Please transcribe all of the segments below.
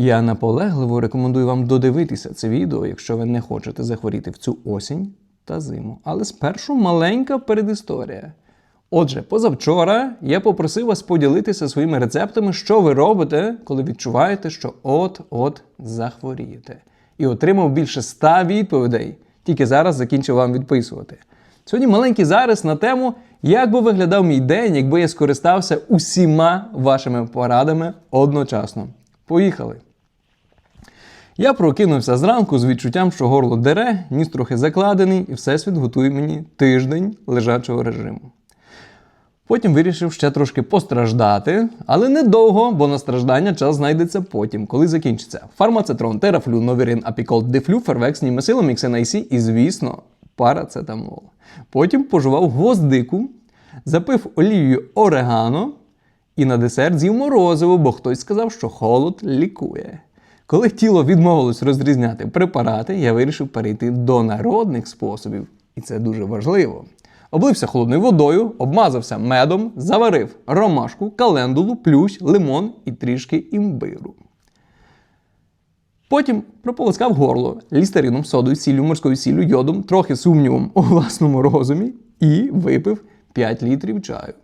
Я наполегливо рекомендую вам додивитися це відео, якщо ви не хочете захворіти в цю осінь та зиму. Але спершу маленька передісторія. Отже, позавчора я попросив вас поділитися своїми рецептами, що ви робите, коли відчуваєте, що от-от захворієте. І отримав більше 100 відповідей. Тільки зараз закінчив вам відписувати. Сьогодні маленький зарис на тему, як би виглядав мій день, якби я скористався усіма вашими порадами одночасно. Поїхали! Я прокинувся зранку з відчуттям, що горло дере, ніс трохи закладений, і всесвіт готує мені тиждень лежачого режиму. Потім вирішив ще трошки постраждати, але недовго, бо на страждання час знайдеться потім, коли закінчиться. Фармацетрон, терафлю, новірин, апікол, дефлю, фервекс, німесило, міксенайсі і, звісно, парацетамол. Потім пожував гвоздику, запив олією орегано і на десерт з'їв морозиво, бо хтось сказав, що холод лікує. Коли тіло відмовилось розрізняти препарати, я вирішив перейти до народних способів, і це дуже важливо. Облився холодною водою, обмазався медом, заварив ромашку, календулу, плющ, лимон і трішки імбиру. Потім прополоскав горло лістерином, содою, сіллю, морською сіллю, йодом, трохи сумнівом у власному розумі і випив 5 літрів чаю.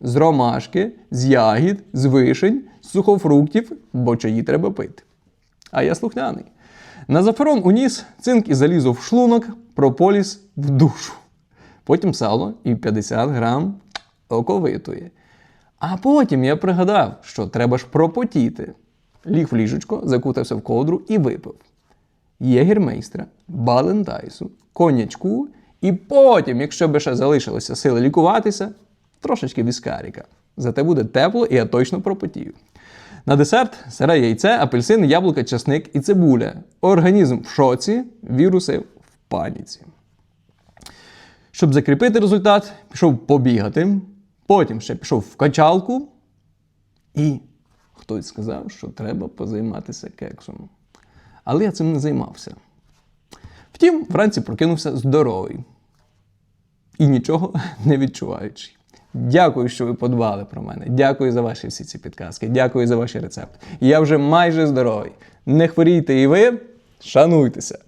З ромашки, з ягід, з вишень, з сухофруктів, бо чаї треба пити. А я слухняний. Назаферон у ніс, цинк і залізо в шлунок, прополіс в душу. Потім сало і 50 грам оковитої. А потім я пригадав, що треба ж пропотіти. Ліг в ліжечко, закутався в ковдру і випив. Єгермейстра, балентайсу, конячку, і потім, якщо би ще залишилося сили лікуватися, трошечки віскаріка. Зате буде тепло і я точно пропотію. На десерт сире яйце, апельсин, яблука, часник і цибуля. Організм в шоці, віруси в паніці. Щоб закріпити результат, пішов побігати, потім ще пішов в качалку, і хтось сказав, що треба позайматися кексом. Але я цим не займався. Втім, вранці прокинувся здоровий і нічого не відчуваючий. Дякую, що ви подбали про мене. Дякую за ваші всі ці підказки. Дякую за ваші рецепти. Я вже майже здоровий. Не хворійте і ви, шануйтеся!